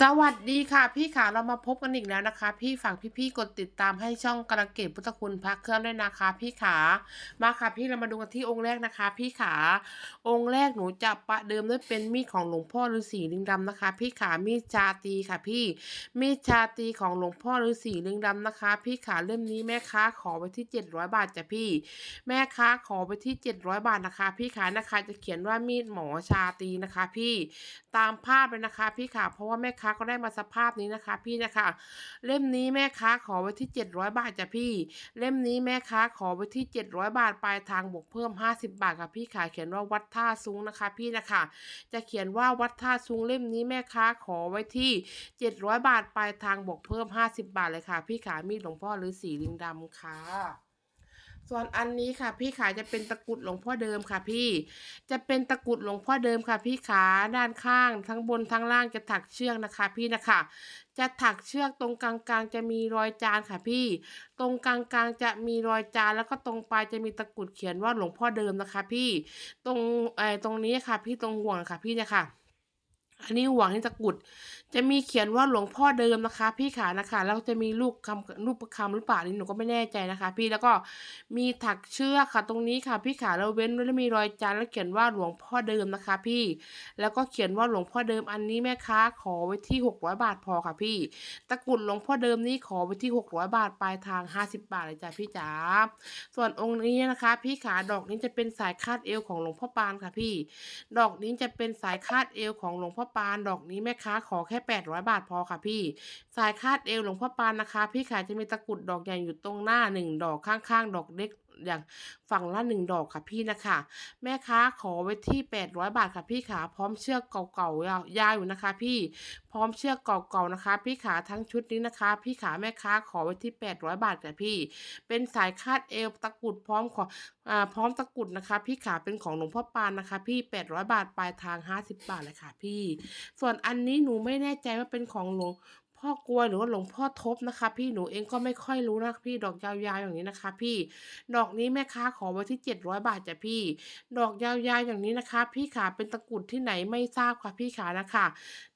สวัสดีค่ะพี่ขาเรามาพบกันอีกแล้วนะคะ พี่ฝากพี่ๆกดติดตามให้ช่องกระเกตพุทธคุณพักเครื่องด้วยนะคะ พี่ขามาค่ะพี่เรามาดูกันที่องค์แรกนะคะ พี่ขาองค์แรกหนูจะประเดิมด้วยเป็นมีดของหลวงพ่อฤาษีลิงดำนะคะ พี่ขามีดชาตีค่ะพี่มีดชาตีของหลวงพ่อฤาษีลิงดำนะคะ พี่ขาเล่มนี้แม่ค้าขอไปที่700บาทจ้ะพี่ แม่ค้าขอไปที่700บาทนะคะ พี่ขานะคะจะเขียนว่ามีดหมอชาตีนะคะ พี่ตามภาพเลยนะคะ พี่ขาเพราะว่าแม่ม่ค้าก็ได้มาสภาพนี้นะคะ พี่นะคะ เล่มนี้แม่ค้าขอไว้ที่ 700 บาทจ้ะพี่ เล่มนี้แม่ค้าขอไว้ที่ 700 บาทปลายทางบวกเพิ่ม 50 บาทค่ะพี่ขาเขียนว่าวัดท่าซุงนะคะ พี่นะคะ จะเขียนว่าวัดท่าซุงเล่มนี้แม่ค้าขอไว้ที่ 700 บาทปลายทางบวกเพิ่ม 50 บาทเลยค่ะ พี่ขามีดหลวงพ่อฤาษีลิงดำค่ะ ส่วนอันนี้ค่ะ พี่ขาจะเป็นตะกุดหลวงพ่อเดิมค่ะ พี่จะเป็นตะกุดหลวงพ่อเดิมค่ะ พี่ขาด้านข้าง ทั้งบนทั้งล่างจะถักเชือกนะคะ พี่นะคะ จะถักเชือกตรงกลางๆ จะมีรอยจานค่ะ พี่ ตรงกลางๆจะมีรอยจานแล้วก็ตรงปลายจะมีตะกุดเขียนว่าหลวงพ่อเดิมนะคะ พี่ตรงไอ้ตรงนี้ค่ะ พี่ตรงห่วงค่ะ พี่เนี่ยค่ะ อันนี้ห่วงที่ตะกุด จะมีเขียนว่าหลวงพ่อเดิมนะคะ พี่ขานะคะ แล้วจะมีลูกคำรูปประคำหรือเปล่านี่หนูก็ไม่แน่ใจนะคะ พี่แล้วก็มีถักเชือกค่ะ ตรงนี้ค่ะ พี่ขาแล้วเว้นแล้วมีรอยจานแล้วเขียนว่าหลวงพ่อเดิมนะคะ พี่แล้วก็เขียนว่าหลวงพ่อเดิมอันนี้แม่ค้าขอไว้ที่600บาทพอค่ะ พี่ ตะกุดหลวงพ่อเดิมนี่ขอไว้ที่600บาทปลายทาง 50 บาทเลยจ้ะพี่จ๋าส่วนองค์นี้นะคะ พี่ขาดอกนี้จะเป็นสายคาดเอวของหลวงพ่อปานค่ะ พี่ ดอกนี้จะเป็นสายคาดเอวของหลวงพ่อปานดอกนี้แม่ค้าขอแค่ 800 บาทพอค่ะพี่ สายคาดเอวหลวงพ่อปานนะคะ พี่ขายจะมีตะกุดดอกใหญ่อยู่ตรงหน้าหนึ่งดอกข้างๆ ดอกเล็ก อย่างฝั่งละหนึ่งดอกค่ะพี่นะคะ แม่ค้าขอไว้ที่ 800 บาทค่ะพี่ขาพร้อมเชือกเก่าๆยาวอยู่นะคะ พี่พร้อมเชือกเก่าๆนะคะ พี่ขาทั้งชุดนี้นะคะ พี่ขาแม่ค้าขอไว้ที่ 800 บาทค่ะพี่ เป็นสายคาดเอวตะกุดพร้อมขออ่าพร้อมตะกุดนะคะ พี่ขาเป็นของหลวงพ่อปานนะคะ พี่ 800 บาทปลายทาง 50 บาทเลยค่ะพี่ ส่วนอันนี้หนูไม่แน่ใจว่าเป็นของหลวง พ่อกลวยหรือว่าหลวงพ่อทบนะคะ พี่หนูเองก็ไม่ค่อยรู้นะพี่ดอกยาวๆอย่างนี้นะคะ พี่ดอกนี้แม่ค้าขอไว้ที่ 700 บาทจ้ะพี่ ดอกยาวๆอย่างนี้นะคะ พี่ขาเป็นตะกุดที่ไหนไม่ทราบค่ะพี่ขานะคะ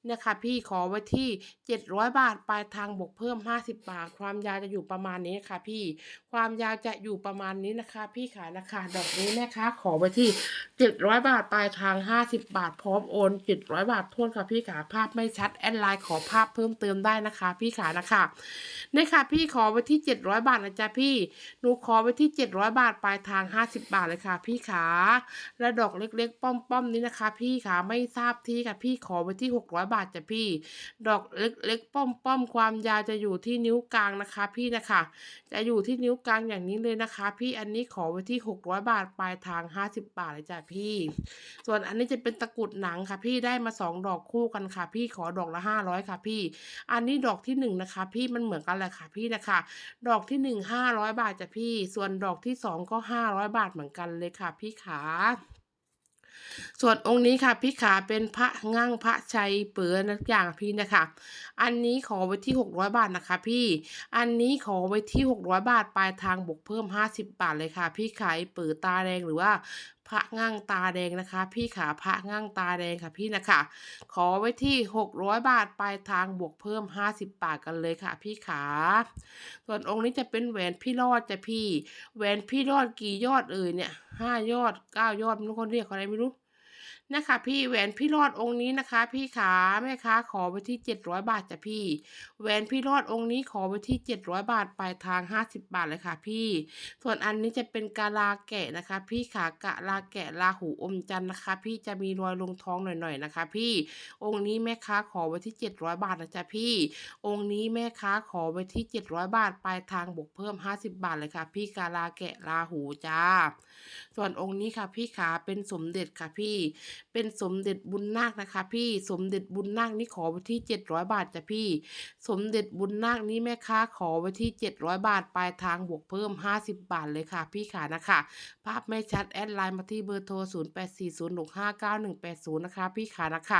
เนี่ยค่ะพี่ขอไว้ที่ 700 บาทปลายทางบวกเพิ่ม 50 บาท ความยาวจะอยู่ประมาณนี้ค่ะ พี่ความยาวจะอยู่ประมาณนี้นะคะ พี่ขานะคะ ดอกนี้แม่ค้าขอไว้ที่ 700 บาทปลายทาง 50 บาท พร้อมโอน700 บาททวนค่ะพี่ขาภาพไม่ชัดแอดไลน์ขอภาพเพิ่มเติมได้นะคะ พี่ขานะคะนี่ค่ะพี่ขอไว้ที่ 700 บาทนะจ๊ะพี่หนูขอไว้ที่ 700 บาทปลายทาง 50 บาทเลยค่ะ พี่ขาและดอกเล็กๆ ป้อมๆนี้นะคะ พี่ขาไม่ทราบที่ค่ะพี่ขอไว้ที่ 600 บาทจ้ะพี่ ดอกเล็กๆ ป้อมๆความยาวจะอยู่ที่นิ้วกลางนะคะ พี่นะคะ จะอยู่ที่นิ้วกลางอย่างนี้เลยนะคะ พี่อันนี้ขอไว้ที่ 600 บาทปลายทาง 50 บาทเลยจ้ะพี่ ส่วนอันนี้จะเป็นตะกรุดหนังค่ะ พี่ได้มาสองดอกคู่กันค่ะ พี่ขอดอกละ 500 ค่ะพี่ อันนี้ดอกที่หนึ่งนะคะพี่มันเหมือนกันแหละค่ะพี่นะคะ ดอกที่หนึ่งห้าร้อยบาทจ้ะพี่ ส่วนดอกที่สองก็ห้าร้อยบาทเหมือนกันเลยค่ะ พี่ขาส่วนองค์นี้ค่ะพี่ขาเป็นพระงั่งพระชัยเปือนักอย่างพี่นะคะ อันนี้ขอไว้ที่ 600 บาทนะคะ พี่ อันนี้ขอไว้ที่ 600 บาทปลายทางบวกเพิ่ม 50 บาทเลยค่ะ พี่ขายเปือตาแดงหรือว่า พระง่างตาแดงนะคะ พี่ขาพระง่างตาแดงค่ะพี่นะคะ ขอไว้ที่ 600 บาทปลายทางบวกเพิ่ม 50 บาทกันเลยค่ะ พี่ขา ส่วนองค์นี้จะเป็นแหวนพี่รอดจะพี่แหวนพี่รอดกี่ยอดเอ่ยเนี่ยห้ายอดเก้ายอดไม่รู้คนเรียกอะไรไม่รู้ นะคะพี่แหวนพี่รอดองค์นี้นะคะ พี่ขาแม่ค้าขอไปที่ 700 บาทจ้ะพี่แหวนพี่รอดองค์นี้ขอไปที่ 700 บาทปลายทาง 50 บาทเลยค่ะ พี่ ส่วนอันนี้จะเป็นกาลาแกะนะคะ พี่ขากะลาแกะลาหูอมจันนะคะ พี่จะมีรอยลงท้องหน่อยๆนะคะ พี่องค์นี้แม่ค้าขอไว้ที่ 700 บาทนะจ๊ะพี่ องค์นี้แม่ค้าขอไว้ที่ 700 บาทปลายทางบวกเพิ่ม 50 บาทเลยค่ะ พี่กาลาแกะลาหูจ้า ส่วนองค์นี้ค่ะ พี่ขาเป็นสมเด็จค่ะพี่เป็นสมเด็จบุญนาคนะคะ พี่สมเด็จบุญนาคนี่ขอไว้ที่ 700 บาทจ้ะพี่ สมเด็จบุญนาคนี่แม่ค้าขอไว้ที่ 700 บาทปลายทางบวกเพิ่ม 50 บาทเลยค่ะ พี่ขานะคะ ภาพไม่ชัดแอดไลน์มาที่เบอร์โทร 0840659180 นะคะ พี่ขานะคะ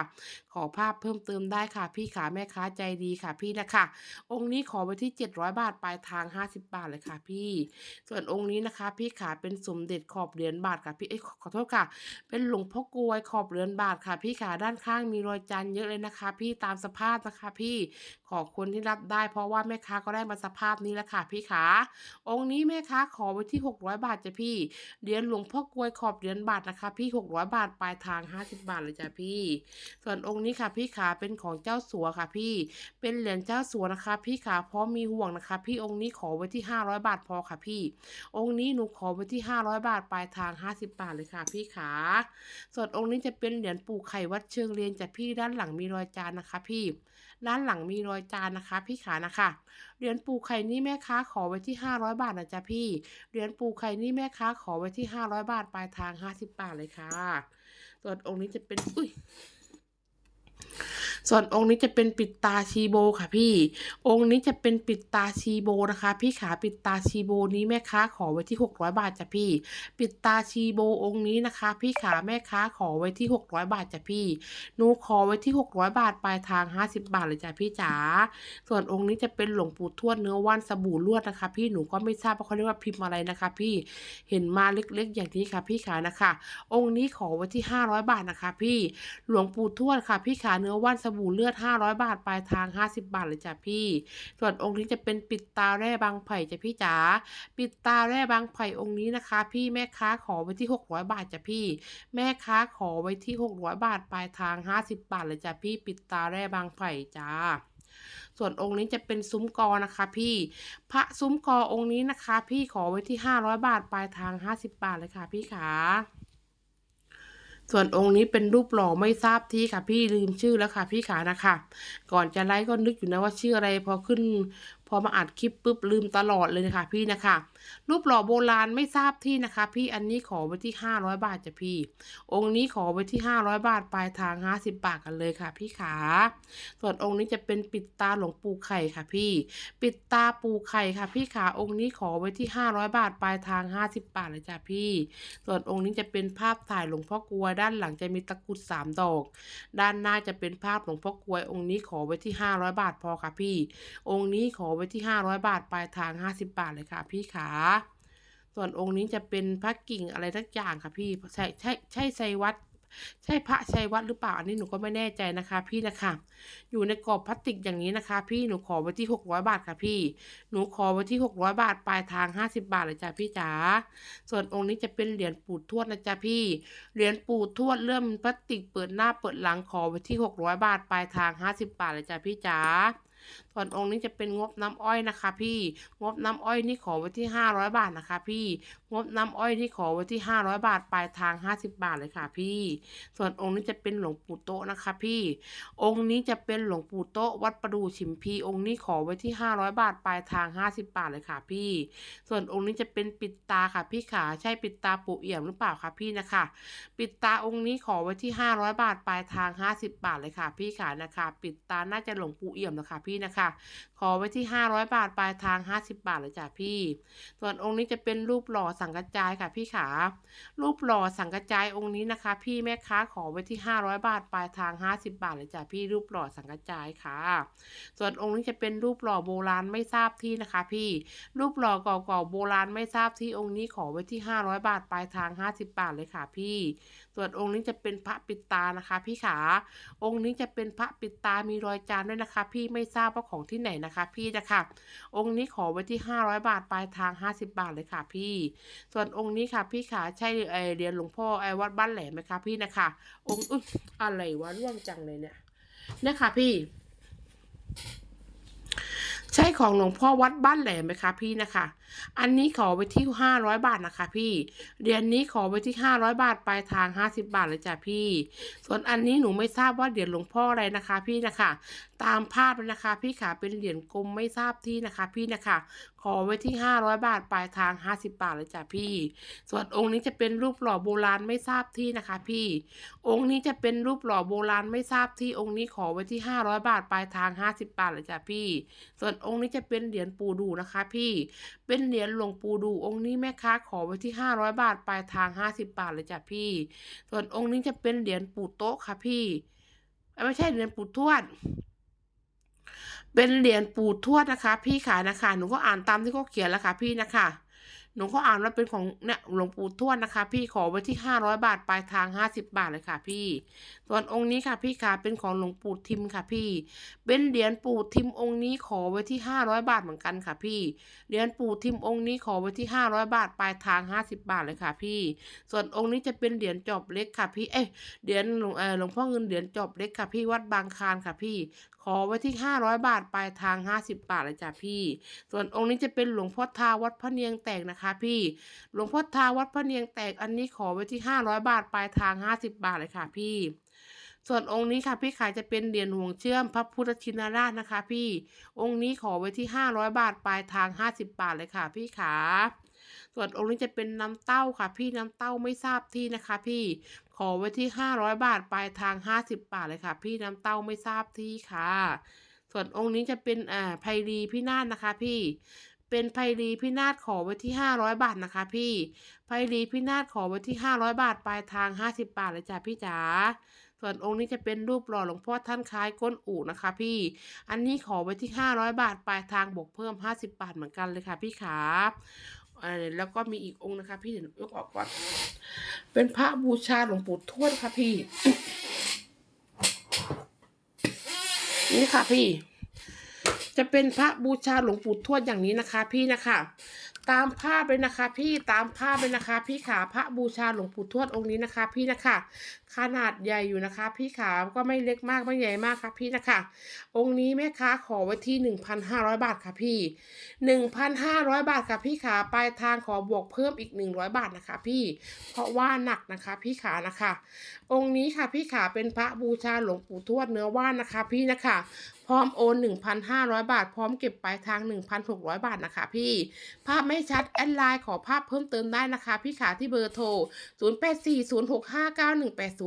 ขอภาพเพิ่มเติมได้ค่ะ พี่ขาแม่ค้าใจดีค่ะพี่นะคะ องค์นี้ขอไว้ที่ 700 บาทปลายทาง 50 บาทเลยค่ะ พี่ ส่วนองค์นี้นะคะ พี่ขาเป็นสมเด็จขอบเหรียญบาทค่ะพี่เอ้ขอขอโทษค่ะ เป็นหลวงพ่อกลวยขอบเรือนบาทค่ะ พี่ขาด้านข้างมีรอยจันเยอะเลยนะคะ พี่ตามสภาพนะคะ พี่ขอบคุณที่รับได้ เพราะว่าแม่ค้าก็ได้มาสภาพนี้แหละค่ะ พี่ขาองค์นี้แม่ค้าขอไว้ที่ 600 บาทจ้ะพี่เหรียญหลวงพ่อกลวยขอบเหรียญบาทนะคะ พี่ 600 บาทปลายทาง 50 บาทเลยจ้ะพี่ ส่วนองค์นี้ค่ะ พี่ขาเป็นของเจ้าสัวค่ะ พี่ เป็นเหรียญเจ้าสัวนะคะ พี่ขาพร้อมมีห่วงนะคะ พี่องค์นี้ขอไว้ที่ 500 บาทพอค่ะพี่ องค์นี้หนูขอไว้ที่ 500 บาทปลายทาง 50 บาทเลยค่ะ พี่ขาส่วนองค์นี้จะเป็นเหรียญปู่ไข่วัดเชิงเรียนจากพี่ด้านหลังมีรอยจานนะคะ พี่ ด้านหลังมีรอยจานนะคะ พี่ขานะคะ เหรียญปู่ไข่นี่แม่ค้าขอไว้ที่ 500 บาทนะจ๊ะพี่ เหรียญปู่ไข่นี่แม่ค้าขอไว้ที่ 500 บาทปลายทาง 50 บาทเลยค่ะส่วนองค์นี้จะเป็น อุ้ย ส่วนองค์นี้จะเป็นปิดตาชีโบค่ะพี่ องค์นี้จะเป็นปิดตาชีโบนะคะ พี่ขาปิดตาชีโบนี้แม่ค้าขอไว้ที่ 600 บาทจ้ะพี่ ปิดตาชีโบองค์นี้นะคะ พี่ขาแม่ค้าขอไว้ที่ 600 บาทจ้ะพี่หนูขอไว้ที่ 600 บาทปลายทาง 50 บาทเลยจ้ะพี่จ๋าส่วนองค์นี้จะเป็นหลวงปู่ทวดเนื้อว่านสบู่ลวดนะคะ พี่หนูก็ไม่ทราบว่าเขาเรียกว่าพิมพ์อะไรนะคะ พี่เห็นมาเล็กๆ อย่างนี้ค่ะ พี่ขานะคะ องค์นี้ขอไว้ที่ 500 บาทนะคะ พี่หลวงปู่ทวดค่ะ พี่ขาเนื้อว่านสบู่เลือด 500 บาท ปลายทาง 50 บาทเลยจ้ะพี่ ส่วนองค์นี้จะเป็นปิดตาแร่บางไผ่จ้ะพี่จ๋า ปิดตาแร่บางไผ่องค์นี้นะคะ พี่แม่ค้าขอไว้ที่ 600 บาทจ้ะพี่ แม่ค้าขอไว้ที่ 600 บาท ปลายทาง 50 บาทเลยจ้ะพี่ ปิดตาแร่บางไผ่จ้าส่วนองค์นี้จะเป็นซุ้มกอนะคะพี่ พระซุ้มกอองค์นี้นะคะ พี่ขอไว้ที่ 500 บาท ปลายทาง 50 บาทเลยค่ะพี่ขา ส่วนองค์นี้เป็นรูปหล่อไม่ทราบที่ค่ะ พี่ลืมชื่อแล้วค่ะ พี่ขานะคะ ก่อนจะไลฟ์ก็นึกอยู่นะว่าชื่ออะไรพอขึ้น พอมาอัดคลิปปุ๊บลืมตลอดเลยนะคะพี่นะคะ รูปหล่อโบราณไม่ทราบที่นะคะ พี่อันนี้ขอไว้ที่ 500 บาทจ้ะพี่ องค์นี้ขอไว้ที่ 500 บาทปลายทาง 50 บาทกันเลยค่ะ พี่ขาส่วนองค์นี้จะเป็นปิดตาหลวงปู่ไข่ค่ะพี่ ปิดตาปู่ไข่ค่ะ พี่ขาองค์นี้ขอไว้ที่ 500 บาทปลายทาง 50 บาทเลยจ้ะพี่ ส่วนองค์นี้จะเป็นภาพถ่ายหลวงพ่อกลวยด้านหลังจะมีตะกรุดสามดอก ด้านหน้าจะเป็นภาพหลวงพ่อกลวย องค์นี้ขอไว้ที่ 500 บาทพอค่ะพี่ องค์นี้ขอไว้ที่ 500 บาทปลายทาง 50 บาทเลยค่ะ พี่ขาส่วนองค์นี้จะเป็นพระกิ่งอะไรทักอย่างค่ะพี่ใช่ใช่ใช่ไซวัดใช่พระชัยวัดหรือเปล่าอันนี้หนูก็ไม่แน่ใจนะคะ พี่นะคะ อยู่ในกรอบพลาสติกอย่างนี้นะคะ พี่หนูขอไว้ที่600บาทค่ะพี่ หนูขอไว้ที่600บาทปลายทาง50บาทเลยจ้ะพี่จ๋าส่วนองค์นี้จะเป็นเหรียญปู่ทวดนะจ๊ะพี่เหรียญปู่ทวดเริ่มพลาสติกเปิดหน้าเปิดหลังขอไว้ที่600บาทปลายทาง50บาทเลยจ้ะพี่จ๋า ส่วนองค์นี้จะเป็นงบน้ำอ้อยนะคะพี่งบน้ำอ้อยนี่ขอไว้ที่ 500 บาทนะคะ พี่งบน้ำอ้อยนี่ขอไว้ที่ 500 บาทปลายทาง 50 บาทเลยค่ะ พี่ ส่วนองค์นี้จะเป็นหลวงปู่โตนะคะ พี่ องค์นี้จะเป็นหลวงปู่โตวัดประดูฉิมพีองค์นี้ขอไว้ที่ 500 บาทปลายทาง 50 บาทเลยค่ะ พี่ ส่วนองค์นี้จะเป็นปิดตาค่ะ พี่ขาใช่ปิดตาปู่เอี่ยมหรือเปล่าคะพี่นะคะ ปิดตาองค์นี้ขอไว้ที่ 500 บาทปลายทาง 50 บาทเลยค่ะ พี่ขานะคะ ปิดตาน่าจะหลวงปู่เอี่ยมนะคะพี่นะคะ ขอไว้ที่ 500 บาทปลายทาง 50 บาทเลยจ้ะพี่ ส่วนองค์นี้จะเป็นรูปหล่อสังกระจายค่ะพี่ขา รูปหล่อสังกระจายองค์นี้นะคะ พี่แม่ค้าขอไว้ที่ 500 บาทปลายทาง 50 บาทเลยจ้ะพี่รูปหล่อสังกระจายค่ะ ส่วนองค์นี้จะเป็นรูปหล่อโบราณไม่ทราบที่นะคะ พี่ รูปหล่อเก่าๆโบราณไม่ทราบที่องค์นี้ขอไว้ที่ 500 บาทปลายทาง 50 บาทเลยค่ะพี่ ส่วนองค์นี้จะเป็นพระปิดตานะคะ พี่ขา องค์นี้จะเป็นพระปิดตามีรอยจานด้วยนะคะ พี่ไม่ทราบว่าของที่ไหนนะคะ พี่นะค่ะ องค์นี้ขอไว้ที่ 500 บาทปลายทาง 50 บาทเลยค่ะ พี่ ส่วนองค์นี้ค่ะ พี่ขาใช่ไอเรียนหลวงพ่อไอวัดบ้านแหลมไหมคะพี่นะคะ องค์อุ๊ยอะไรวะร่วงจังเลยเนี่ยเนี่ยค่ะพี่ใช่ของหลวงพ่อวัดบ้านแหลมไหมคะพี่นะคะอันนี้ขอไว้ที่ 500 บาทนะคะพี่เหรียญนี้ขอไว้ที่ 500 บาทปลายทาง 50 บาทเลยจ้ะพี่ ส่วนอันนี้หนูไม่ทราบว่าเหรียญหลวงพ่ออะไรนะคะ พี่นะคะ ตามภาพเลยนะคะ พี่ขาเป็นเหรียญกลมไม่ทราบที่นะคะ พี่นะคะ ขอไว้ที่ 500 บาทปลายทาง 50 บาทเลยจ้ะพี่ ส่วนองค์นี้จะเป็นรูปหล่อโบราณไม่ทราบที่นะคะ พี่ องค์นี้จะเป็นรูปหล่อโบราณไม่ทราบที่องค์นี้ขอไว้ที่ 500 บาทปลายทาง 50 บาทเลยจ้ะพี่ ส่วนองค์นี้จะเป็นเหรียญปูดูนะคะ พี่เป็นเหรียญหลวงปู่ดูองค์นี้แม่ค้าขอไว้ที่ 500 บาทปลายทาง 50 บาทเลยจ้ะพี่ ส่วนองค์นี้จะเป็นเหรียญปู่โต๊ะค่ะพี่ ไม่ใช่เหรียญปู่ทวด เป็นเหรียญปู่ทวดนะคะ พี่ขายนะคะหนูก็อ่านตามที่เขาเขียนแล้วค่ะพี่นะคะ หนูก็อ่านว่าเป็นของเนี่ยหลวงปู่ทวดนะคะ พี่ขอไว้ที่ห้าร้อยบาทปลายทางห้าสิบบาทเลยค่ะ พี่ ส่วนองค์นี้ค่ะ พี่ขาเป็นของหลวงปู่ทิมค่ะ พี่ เป็นเหรียญปู่ทิมองค์นี้ขอไว้ที่ห้าร้อยบาทเหมือนกันค่ะ พี่ เหรียญปู่ทิมองค์นี้ขอไว้ที่ห้าร้อยบาทปลายทางห้าสิบบาทเลยค่ะ พี่ ส่วนองค์นี้จะเป็นเหรียญจอบเล็กค่ะ พี่ เอ้ยเหรียญหลวงเออหลวงพ่อเงินเหรียญจอบเล็กค่ะ พี่วัดบางคานค่ะ พี่ ขอไว้ที่ห้าร้อยบาทปลายทางห้าสิบบาทเลยจ้ะพี่ ส่วนองค์นี้จะเป็นหลวงพ่อทาวัดพระเนียงแตกนะคะพี่ หลวงพ่อทาวัดพระเนียงแตกอันนี้ขอไว้ที่ห้าร้อยบาทปลายทางห้าสิบบาทเลยค่ะพี่ส่วนองค์นี้ค่ะพี่ขายจะเป็นเหรียญห่วงเชื่อมพระพุทธชินราชนะคะ พี่ องค์นี้ขอไว้ที่ห้าร้อยบาทปลายทางห้าสิบบาทเลยค่ะ พี่ขา ส่วนองค์นี้จะเป็นน้ำเต้าค่ะ พี่น้ำเต้าไม่ทราบที่นะคะ พี่ขอไว้ที่ห้าร้อยบาทปลายทางห้าสิบบาทเลยค่ะ พี่น้ำเต้าไม่ทราบที่ค่ะ ส่วนองค์นี้จะเป็นอ่าไพรีพินาศนะคะ พี่เป็นไพรีพินาศขอไว้ที่ห้าร้อยบาทนะคะ พี่ไพรีพินาศขอไว้ที่ห้าร้อยบาทปลายทางห้าสิบบาทเลยจ้ะพี่จ๋าส่วนองค์นี้จะเป็นรูปหล่อหลวงพ่อท่านคล้ายก้นอู่นะคะ พี่ อันนี้ขอไว้ที่ห้าร้อยบาทปลายทางบวกเพิ่มห้าสิบบาทเหมือนกันเลยค่ะ พี่ขา แล้วก็มีอีกองค์นะคะพี่เดี๋ยวยกออกก่อน เป็นพระบูชาหลวงปู่ทวดค่ะพี่ นี่ค่ะพี่ จะเป็นพระบูชาหลวงปู่ทวดอย่างนี้นะคะ พี่นะคะ ตามภาพเลยนะคะ พี่ตามภาพเลยนะคะ พี่ขาพระบูชาหลวงปู่ทวดองค์นี้นะคะ พี่นะคะ ขนาดใหญ่อยู่นะคะ พี่ขาก็ไม่เล็กมากไม่ใหญ่มากค่ะ พี่นะคะ องค์นี้แม่ค้าขอไว้ที่หนึ่งพันห้าร้อยบาทค่ะพี่หนึ่งพันห้าร้อยบาทค่ะพี่ขาปลายทางขอบวกเพิ่มอีกหนึ่งร้อยบาทนะคะ พี่เพราะว่าหนักนะคะ พี่ขานะคะ องค์นี้ค่ะพี่ขาเป็นพระบูชาหลวงปู่ทวดเนื้อว่านนะคะ พี่นะคะ พร้อมโอน 1,500 บาท พร้อมเก็บปลายทาง 1,600 บาทนะคะพี่ ภาพไม่ชัด แอดไลน์ขอภาพเพิ่มเติมได้นะคะ พี่ขาที่เบอร์โทร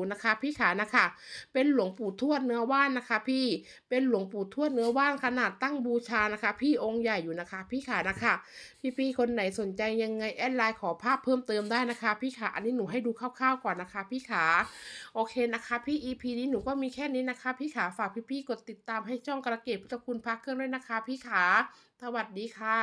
0840659180 นะคะ พี่ขานะคะ เป็นหลวงปู่ทวดเนื้อว่านนะคะ พี่ เป็นหลวงปู่ทวดเนื้อว่านขนาดตั้งบูชานะคะ พี่องค์ใหญ่อยู่นะคะ พี่ขานะคะ พี่ๆคนไหนสนใจยังไงแอดไลน์ขอภาพเพิ่มเติมได้นะคะ พี่ขาอันนี้หนูให้ดูคร่าวๆก่อนนะคะ พี่ขาโอเคนะคะ พี่ EP นี้หนูก็มีแค่นี้นะคะ พี่ขาฝากพี่ๆกดติดตามให้ช่องกระเกตพุทธคุณพักเครื่องด้วยนะคะพี่ขาสวัสดีค่ะ